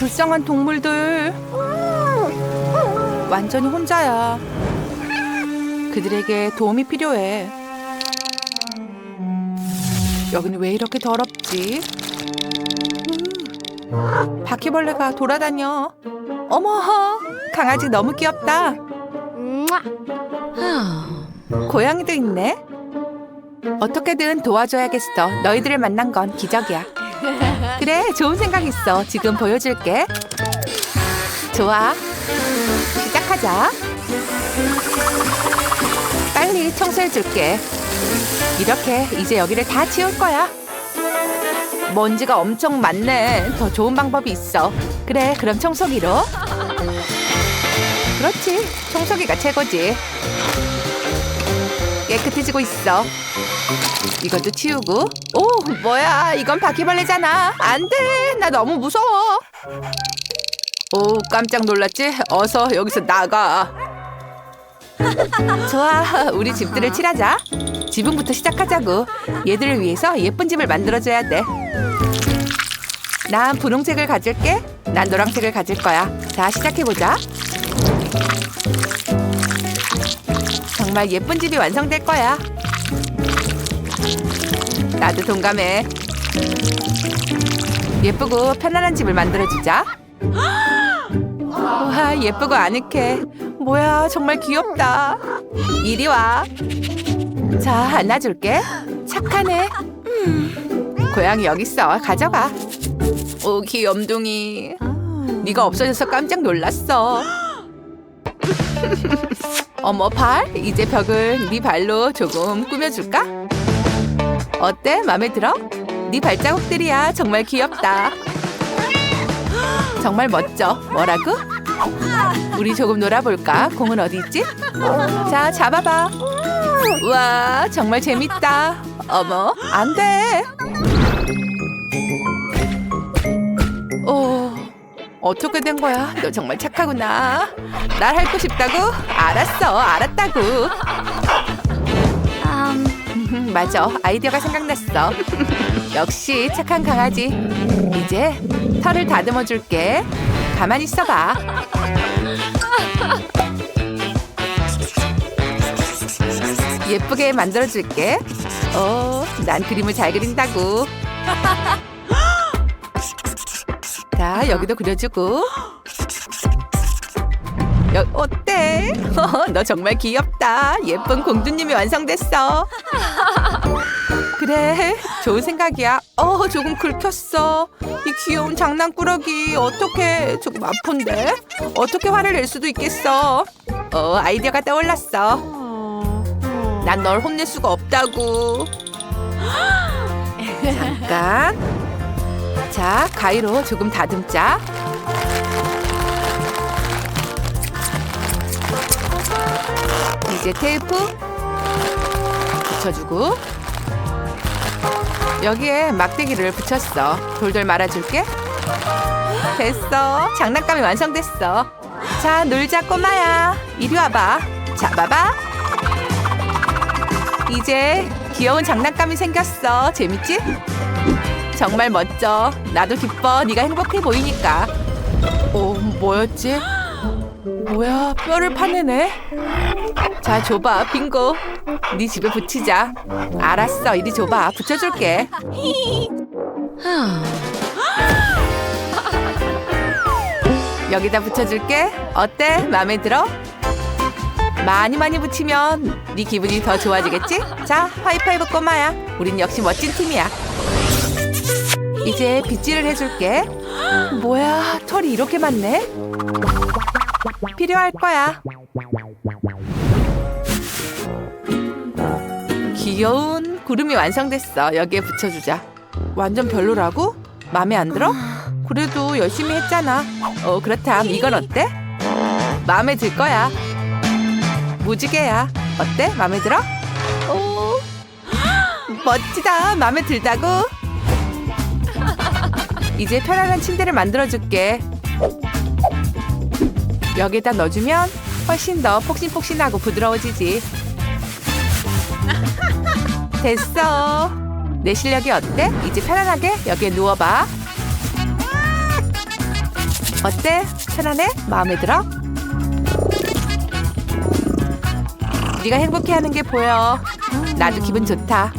불쌍한 동물들. 완전히 혼자야. 그들에게 도움이 필요해. 여기는 왜 이렇게 더럽지? 음, 바퀴벌레가 돌아다녀. 어머, 강아지 너무 귀엽다. 고양이도 있네. 어떻게든 도와줘야겠어. 너희들을 만난 건 기적이야. 그래, 좋은 생각 있어. 지금 보여줄게. 좋아. 시작하자. 빨리 청소해줄게. 이렇게 이제 여기를 다 치울 거야. 먼지가 엄청 많네. 더 좋은 방법이 있어. 그래, 그럼 청소기로. 그렇지. 청소기가 최고지. 깨끗해지고 있어. 이것도 치우고. 오, 뭐야? 이건 바퀴벌레잖아. 안 돼. 나 너무 무서워. 오, 깜짝 놀랐지? 어서 여기서 나가. 좋아, 우리 집들을 칠하자. 지붕부터 시작하자고. 얘들을 위해서 예쁜 집을 만들어줘야 돼. 난 분홍색을 가질게. 난 노란색을 가질 거야. 자, 시작해보자. 정말 예쁜 집이 완성될 거야. 나도 동감해. 예쁘고 편안한 집을 만들어주자. 와, 예쁘고 아늑해. 뭐야, 정말 귀엽다. 이리 와. 자, 안아줄게. 착하네. 음, 고양이 여기 있어. 가져가. 오, 귀염둥이. 네가 없어져서 깜짝 놀랐어. 어머 발, 이제 벽을 네 발로 조금 꾸며줄까? 어때? 마음에 들어? 네 발자국들이야. 정말 귀엽다. 정말 멋져. 뭐라고? 우리 조금 놀아볼까? 공은 어디 있지? 자, 잡아봐. 와, 정말 재밌다. 어머, 안 돼. 오, 어떻게 된 거야? 너 정말 착하구나. 날 핥고 싶다고? 알았어, 알았다고. 음, 맞아, 아이디어가 생각났어. 역시 착한 강아지. 이제 털을 다듬어 줄게. 가만히 있어봐. 예쁘게 만들어 줄게. 어, 난 그림을 잘 그린다고. 자, 여기도 그려주고. 여, 어때? 너 정말 귀엽다. 예쁜 공주님이 완성됐어. 그래, 좋은 생각이야. 어, 조금 긁혔어. 이 귀여운 장난꾸러기 어떻게 조금 아픈데? 어떻게 화를 낼 수도 있겠어. 어, 아이디어가 떠올랐어. 난 널 혼낼 수가 없다고. 잠깐. 자, 가위로 조금 다듬자. 이제 테이프 붙여주고 여기에 막대기를 붙였어. 돌돌 말아줄게. 됐어. 장난감이 완성됐어. 자, 놀자 꼬마야. 이리 와봐. 잡아봐. 이제 귀여운 장난감이 생겼어. 재밌지? 정말 멋져. 나도 기뻐. 네가 행복해 보이니까. 어, 뭐였지? 뭐야, 뼈를 파내네. 자, 줘봐. 빙고. 네 집에 붙이자. 알았어. 이리 줘봐. 붙여줄게. 여기다 붙여줄게. 어때? 마음에 들어? 많이 많이 붙이면 네 기분이 더 좋아지겠지? 자, 하이파이브 꼬마야. 우린 역시 멋진 팀이야. 이제 빗질을 해줄게. 뭐야, 털이 이렇게 많네? 필요할 거야. 귀여운 구름이 완성됐어. 여기에 붙여주자. 완전 별로라고? 마음에 안 들어? 그래도 열심히 했잖아. 어, 그렇담. 이건 어때? 마음에 들 거야. 무지개야. 어때? 마음에 들어? 오, 멋지다. 마음에 들다고? 이제 편안한 침대를 만들어줄게. 여기다 넣어주면 훨씬 더 폭신폭신하고 부드러워지지. 됐어. 내 실력이 어때? 이제 편안하게 여기에 누워봐. 어때? 편안해? 마음에 들어? 네가 행복해하는 게 보여. 나도 기분 좋다.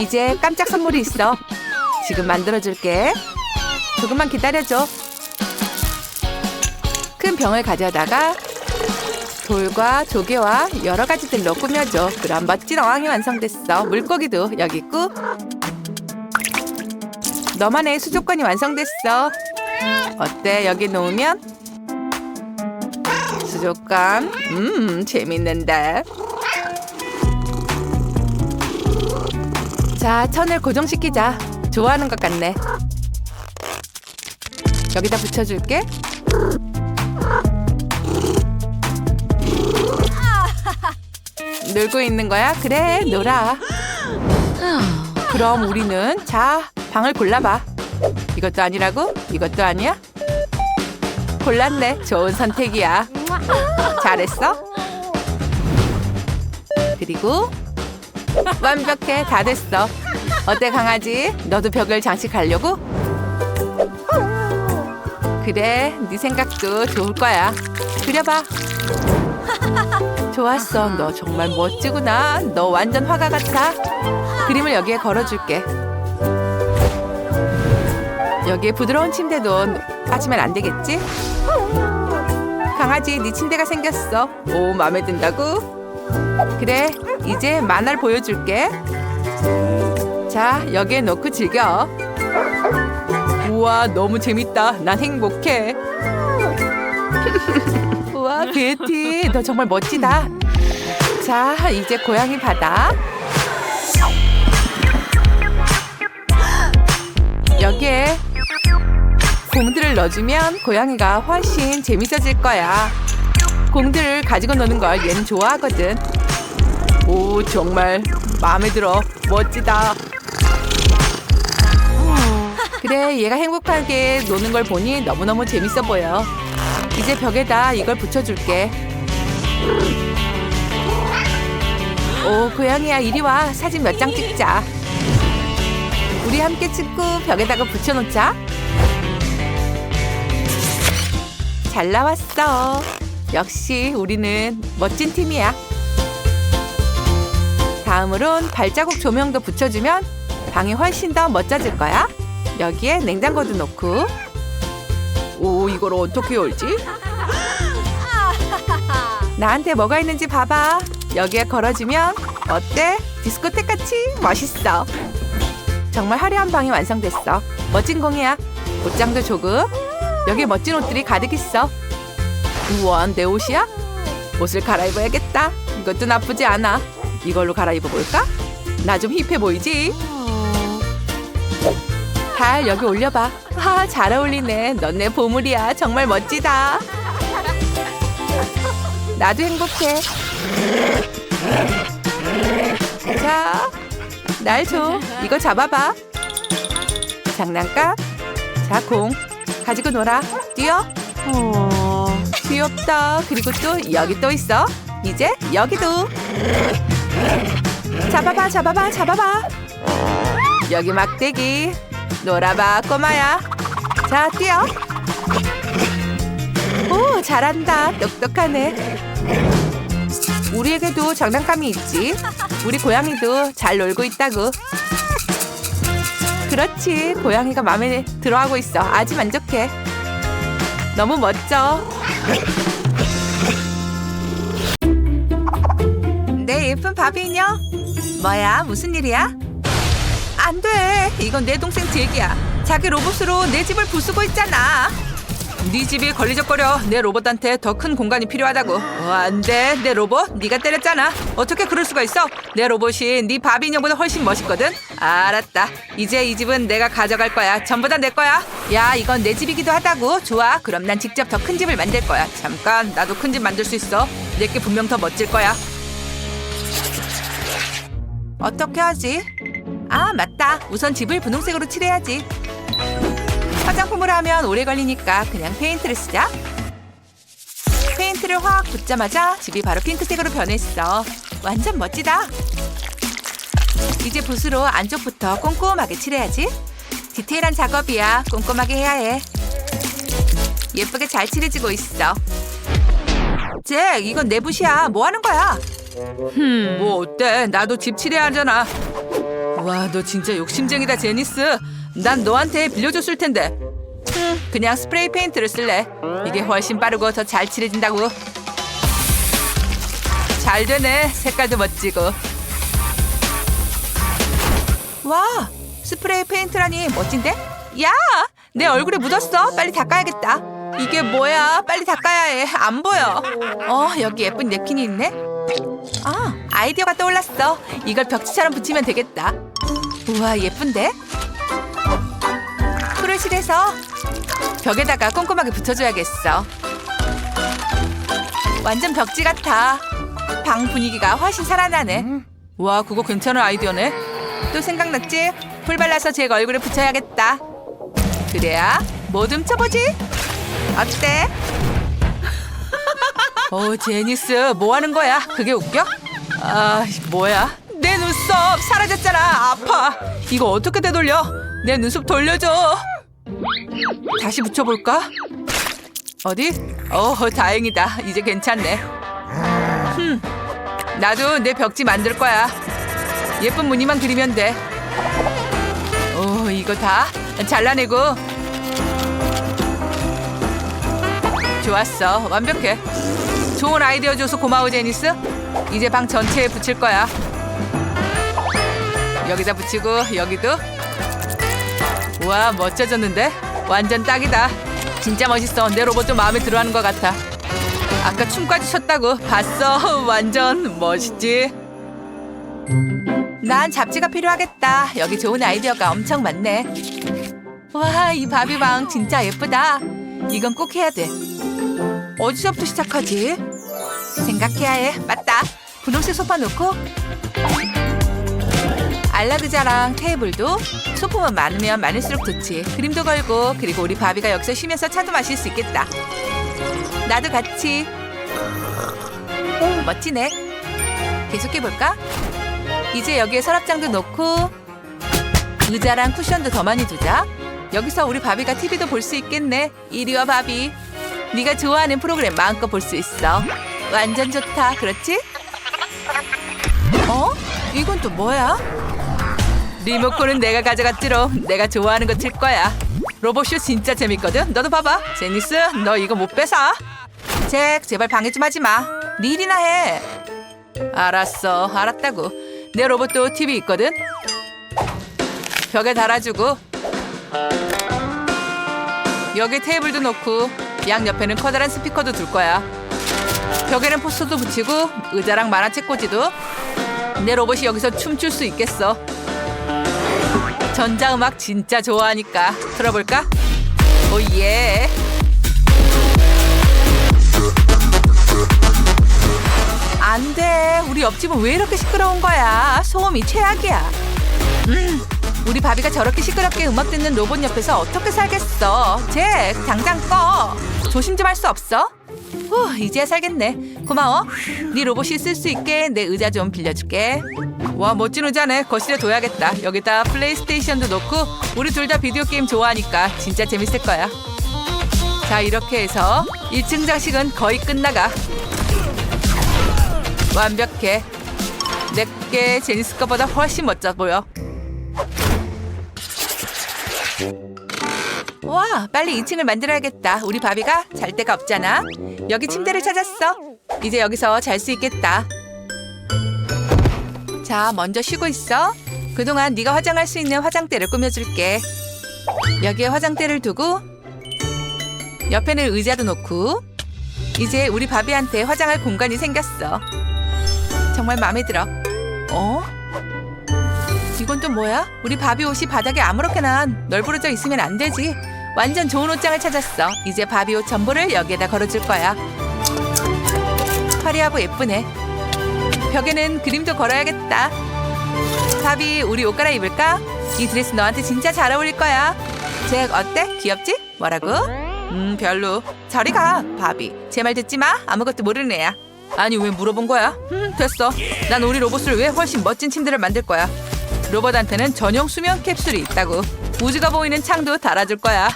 이제 깜짝 선물이 있어. 지금 만들어줄게. 조금만 기다려줘. 큰 병을 가져다가 돌과 조개와 여러 가지들로 꾸며줘. 그럼 멋진 어항이 완성됐어. 물고기도 여기 있고. 너만의 수족관이 완성됐어. 어때? 여기 놓으면? 수족관? 음, 재밌는데. 자, 천을 고정시키자. 좋아하는 것 같네. 여기다 붙여줄게. 놀고 있는 거야? 그래, 놀아. 그럼 우리는 자, 방을 골라봐. 이것도 아니라고? 이것도 아니야? 골랐네. 좋은 선택이야. 잘했어. 그리고 완벽해. 다 됐어. 어때 강아지? 너도 벽을 장식하려고? 그래, 네 생각도 좋을 거야. 그려봐. 좋았어. 너 정말 멋지구나. 너 완전 화가 같아. 그림을 여기에 걸어줄게. 여기에 부드러운 침대도 빠지면 안 되겠지? 강아지, 네 침대가 생겼어. 오, 마음에 든다고? 그래, 이제 만화를 보여줄게. 자, 여기에 놓고 즐겨. 우와, 너무 재밌다. 난 행복해. 우와, 베티, 너 정말 멋지다. 자, 이제 고양이 바다. 여기에 공들을 넣어주면 고양이가 훨씬 재밌어질 거야. 공들을 가지고 노는 걸 얘는 좋아하거든. 오, 정말 마음에 들어. 멋지다. 그래, 얘가 행복하게 노는 걸 보니 너무너무 재밌어 보여. 이제 벽에다 이걸 붙여줄게. 오, 고양이야, 이리 와. 사진 몇 장 찍자. 우리 함께 찍고 벽에다가 붙여놓자. 잘 나왔어. 역시 우리는 멋진 팀이야. 다음으론 발자국 조명도 붙여주면 방이 훨씬 더 멋져질 거야. 여기에 냉장고도 놓고. 오, 이걸 어떻게 열지? 나한테 뭐가 있는지 봐봐. 여기에 걸어주면 어때? 디스코텍 같이 멋있어. 정말 화려한 방이 완성됐어. 멋진 공이야. 옷장도 조금. 여기 멋진 옷들이 가득 있어. 우와, 내 옷이야? 옷을 갈아입어야겠다. 이것도 나쁘지 않아. 이걸로 갈아입어 볼까? 나 좀 힙해 보이지? 달 여기 올려봐. 아, 잘 어울리네. 넌 내 보물이야. 정말 멋지다. 나도 행복해. 자, 날 줘. 이거 잡아봐. 장난감. 자, 공. 가지고 놀아. 뛰어. 어, 귀엽다. 그리고 또 여기 또 있어. 이제 여기도. 잡아봐, 잡아봐, 잡아봐. 여기 막대기. 놀아봐, 꼬마야. 자, 뛰어. 오, 잘한다. 똑똑하네. 우리에게도 장난감이 있지. 우리 고양이도 잘 놀고 있다고. 그렇지. 고양이가 마음에 들어하고 있어. 아주 만족해. 너무 멋져. 내 예쁜 바비녀. 뭐야? 무슨 일이야? 안 돼. 이건 내 동생 잭이야. 자기 로봇으로 내 집을 부수고 있잖아. 네 집이 걸리적거려. 내 로봇한테 더 큰 공간이 필요하다고. 어, 안 돼. 내 로봇 네가 때렸잖아. 어떻게 그럴 수가 있어? 내 로봇이 네 바비 인형보다 훨씬 멋있거든. 알았다. 이제 이 집은 내가 가져갈 거야. 전부 다 내 거야. 야, 이건 내 집이기도 하다고. 좋아. 그럼 난 직접 더 큰 집을 만들 거야. 잠깐. 나도 큰 집 만들 수 있어. 내게 분명 더 멋질 거야. 어떻게 하지? 아, 맞다. 우선 집을 분홍색으로 칠해야지. 화장품으로 하면 오래 걸리니까 그냥 페인트를 쓰자. 페인트를 확 붓자마자 집이 바로 핑크색으로 변했어. 완전 멋지다. 이제 붓으로 안쪽부터 꼼꼼하게 칠해야지. 디테일한 작업이야. 꼼꼼하게 해야 해. 예쁘게 잘 칠해지고 있어. 잭, 이건 내 붓이야. 뭐 하는 거야? 흠, 뭐 어때? 나도 집 칠해야 하잖아. 와, 너 진짜 욕심쟁이다, 제니스. 난 너한테 빌려줬을 텐데. 흠, 그냥 스프레이 페인트를 쓸래. 이게 훨씬 빠르고 더 잘 칠해진다고. 잘 되네. 색깔도 멋지고. 와, 스프레이 페인트라니 멋진데? 야, 내 얼굴에 묻었어. 빨리 닦아야겠다. 이게 뭐야? 빨리 닦아야 해. 안 보여. 어, 여기 예쁜 냅킨이 있네. 아, 아이디어가 떠올랐어. 이걸 벽지처럼 붙이면 되겠다. 우와, 예쁜데? 풀을 칠해서 벽에다가 꼼꼼하게 붙여줘야겠어. 완전 벽지 같아. 방 분위기가 훨씬 살아나네. 와, 그거 괜찮은 아이디어네. 또 생각났지? 풀 발라서 제 얼굴에 붙여야겠다. 그래야 뭐듬 쳐보지? 어때? 어, 제니스, 뭐 하는 거야? 그게 웃겨? 아, 뭐야? 내 눈썹 사라졌잖아. 아파. 이거 어떻게 되돌려? 내 눈썹 돌려줘. 다시 붙여볼까? 어디? 어, 다행이다. 이제 괜찮네. 흠, 나도 내 벽지 만들 거야. 예쁜 무늬만 그리면 돼. 오, 이거 다 잘라내고. 좋았어. 완벽해. 좋은 아이디어 줘서 고마워, 제니스. 이제 방 전체에 붙일 거야. 여기다 붙이고, 여기도. 우와, 멋져졌는데? 완전 딱이다. 진짜 멋있어. 내 로봇도 마음에 들어하는 것 같아. 아까 춤까지 췄다고. 봤어. 완전 멋있지? 난 잡지가 필요하겠다. 여기 좋은 아이디어가 엄청 많네. 와, 이 바비방 진짜 예쁘다. 이건 꼭 해야 돼. 어디서부터 시작하지? 생각해야 해. 맞다. 분홍색 소파 놓고 알라그자랑 테이블도 소품은 많으면 많을수록 좋지. 그림도 걸고 그리고 우리 바비가 여기서 쉬면서 차도 마실 수 있겠다. 나도 같이. 오, 멋지네. 계속해 볼까? 이제 여기에 서랍장도 놓고 의자랑 쿠션도 더 많이 두자. 여기서 우리 바비가 TV도 볼 수 있겠네. 이리 와 바비. 네가 좋아하는 프로그램 마음껏 볼 수 있어. 완전 좋다. 그렇지? 어? 이건 또 뭐야? 리모컨은 내가 가져갔지롱. 내가 좋아하는 거 틀 거야. 로봇쇼 진짜 재밌거든. 너도 봐봐. 제니스, 너 이거 못 뺏어. 잭, 제발 방해 좀 하지 마. 네 일이나 해. 알았어. 알았다고. 내 로봇도 TV 있거든. 벽에 달아주고 여기 테이블도 놓고 양 옆에는 커다란 스피커도 둘 거야. 벽에는 포스터도 붙이고 의자랑 만화책 꽂이도 내 로봇이 여기서 춤출 수 있겠어. 전자음악 진짜 좋아하니까 들어볼까? 오예. 안 돼. 우리 옆집은 왜 이렇게 시끄러운 거야? 소음이 최악이야. 음, 우리 바비가 저렇게 시끄럽게 음악 듣는 로봇 옆에서 어떻게 살겠어? 잭, 당장 꺼. 조심 좀 할 수 없어? 후, 이제야 살겠네. 고마워. 네 로봇이 쓸 수 있게 내 의자 좀 빌려줄게. 와, 멋진 의자네. 거실에 둬야겠다. 여기다 플레이스테이션도 놓고 우리 둘 다 비디오 게임 좋아하니까 진짜 재밌을 거야. 자, 이렇게 해서 1층 장식은 거의 끝나가. 완벽해. 내게 제니스 거보다 훨씬 멋져 보여. 와, 빨리 2층을 만들어야겠다. 우리 바비가 잘 데가 없잖아. 여기 침대를 찾았어. 이제 여기서 잘 수 있겠다. 자, 먼저 쉬고 있어. 그동안 네가 화장할 수 있는 화장대를 꾸며줄게. 여기에 화장대를 두고 옆에는 의자도 놓고 이제 우리 바비한테 화장할 공간이 생겼어. 정말 마음에 들어. 어? 이건 또 뭐야? 우리 바비 옷이 바닥에 아무렇게나 널브러져 있으면 안 되지. 완전 좋은 옷장을 찾았어. 이제 바비 옷 전부를 여기에다 걸어줄 거야. 화려하고 예쁘네. 벽에는 그림도 걸어야겠다. 바비, 우리 옷 갈아입을까? 이 드레스 너한테 진짜 잘 어울릴 거야. 잭, 어때? 귀엽지? 뭐라고? 음, 별로. 저리 가, 바비. 제 말 듣지 마. 아무것도 모르는 애야. 아니, 왜 물어본 거야? 음, 됐어. 난 우리 로봇을 위해 훨씬 멋진 침대를 만들 거야. 로봇한테는 전용 수면 캡슐이 있다고. 우주가 보이는 창도 달아줄 거야.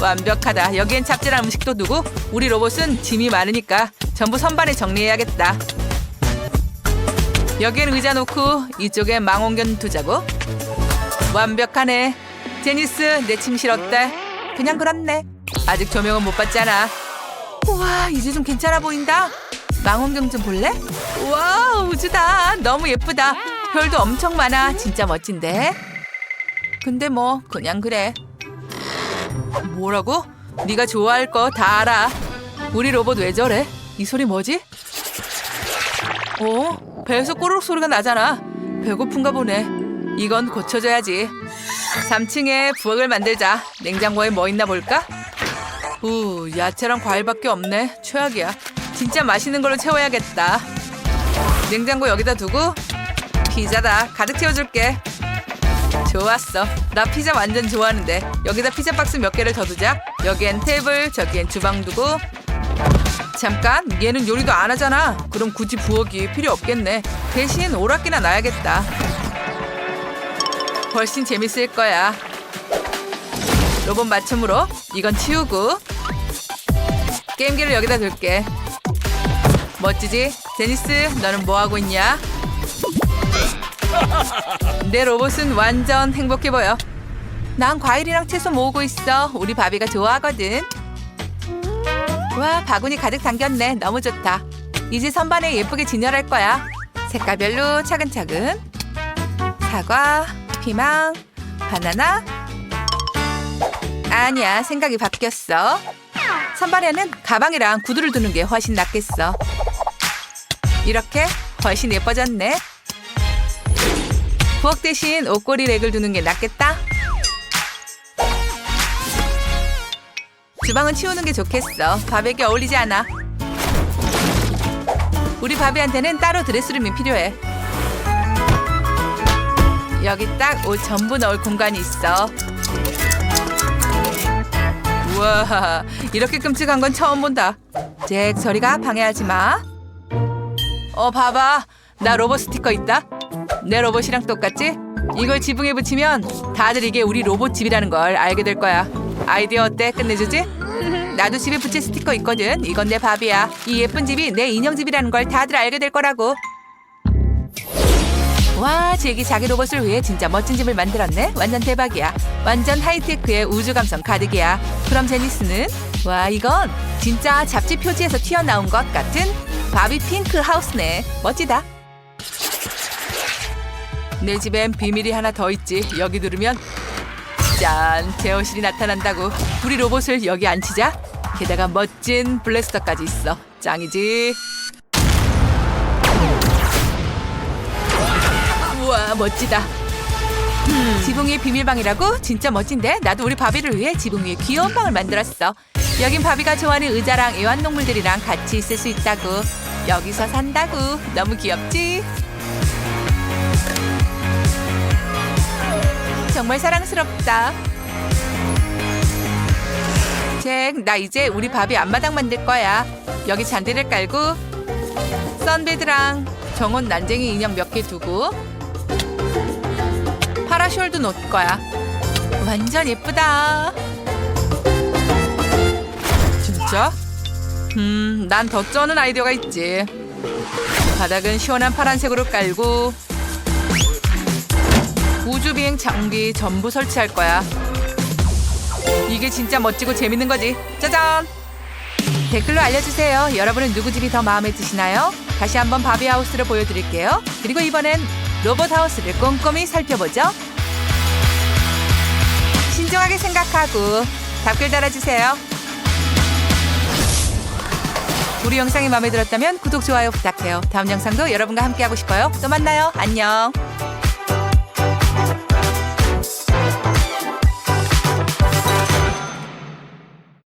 완벽하다. 여기엔 잡질한 음식도 두고 우리 로봇은 짐이 많으니까 전부 선반에 정리해야겠다. 여기엔 의자 놓고 이쪽엔 망원경 두자고. 완벽하네. 제니스 내 침실 어때? 그냥 그렇네. 아직 조명은 못 봤잖아. 우와 이제 좀 괜찮아 보인다. 망원경 좀 볼래? 우와 우주다. 너무 예쁘다. 별도 엄청 많아. 진짜 멋진데. 근데 뭐 그냥 그래. 뭐라고? 네가 좋아할 거 다 알아. 우리 로봇 왜 저래? 이 소리 뭐지? 어? 배에서 꼬르륵 소리가 나잖아. 배고픈가 보네. 이건 고쳐줘야지. 3층에 부엌을 만들자. 냉장고에 뭐 있나 볼까? 우, 야채랑 과일밖에 없네. 최악이야. 진짜 맛있는 걸로 채워야겠다. 냉장고 여기다 두고 피자다. 가득 채워줄게. 좋았어. 나 피자 완전 좋아하는데 여기다 피자 박스 몇 개를 더 두자. 여기엔 테이블, 저기엔 주방 두고. 잠깐, 얘는 요리도 안 하잖아. 그럼 굳이 부엌이 필요 없겠네. 대신 오락기나 놔야겠다. 훨씬 재밌을 거야. 로봇 맞춤으로 이건 치우고 게임기를 여기다 둘게. 멋지지? 제니스, 너는 뭐 하고 있냐? 내 로봇은 완전 행복해 보여. 난 과일이랑 채소 모으고 있어. 우리 바비가 좋아하거든. 와, 바구니 가득 담겼네. 너무 좋다. 이제 선반에 예쁘게 진열할 거야. 색깔별로 차근차근. 사과, 피망, 바나나. 아니야, 생각이 바뀌었어. 선반에는 가방이랑 구두를 두는 게 훨씬 낫겠어. 이렇게 훨씬 예뻐졌네. 부엌 대신 옷걸이 렉을 두는 게 낫겠다. 주방은 치우는 게 좋겠어. 바비에게 어울리지 않아. 우리 바비한테는 따로 드레스룸이 필요해. 여기 딱 옷 전부 넣을 공간이 있어. 우와, 이렇게 끔찍한 건 처음 본다. 잭, 저리가 방해하지 마. 어, 봐봐. 나 로봇 스티커 있다. 내 로봇이랑 똑같지? 이걸 지붕에 붙이면 다들 이게 우리 로봇 집이라는 걸 알게 될 거야. 아이디어 어때? 끝내주지? 나도 집에 붙일 스티커 있거든. 이건 내 밥이야. 이 예쁜 집이 내 인형 집이라는 걸 다들 알게 될 거라고. 와, 잭이 자기 로봇을 위해 진짜 멋진 집을 만들었네. 완전 대박이야. 완전 하이테크의 우주 감성 가득이야. 그럼 제니스는? 와, 이건 진짜 잡지 표지에서 튀어나온 것 같은 바비 핑크 하우스네. 멋지다. 내 집엔 비밀이 하나 더 있지. 여기 누르면 짠! 제어실이 나타난다고. 우리 로봇을 여기 앉히자. 게다가 멋진 블래스터까지 있어. 짱이지. 우와 멋지다. 음, 지붕 위에 비밀방이라고? 진짜 멋진데? 나도 우리 바비를 위해 지붕 위에 귀여운 방을 만들었어. 여긴 바비가 좋아하는 의자랑 애완동물들이랑 같이 있을 수 있다고. 여기서 산다고. 너무 귀엽지? 정말 사랑스럽다. 잭, 나 이제 우리 바비 앞마당 만들 거야. 여기 잔디를 깔고 선베드랑 정원 난쟁이 인형 몇 개 두고 파라숄도 놓을 거야. 완전 예쁘다. 진짜? 음, 난 더 쩌는 아이디어가 있지. 바닥은 시원한 파란색으로 깔고 우주 비행 장비 전부 설치할 거야. 이게 진짜 멋지고 재밌는 거지. 짜잔! 댓글로 알려주세요. 여러분은 누구 집이 더 마음에 드시나요? 다시 한번 바비 하우스를 보여드릴게요. 그리고 이번엔 로봇 하우스를 꼼꼼히 살펴보죠. 신중하게 생각하고 댓글 달아주세요. 우리 영상이 마음에 들었다면 구독, 좋아요 부탁해요. 다음 영상도 여러분과 함께하고 싶어요. 또 만나요. 안녕.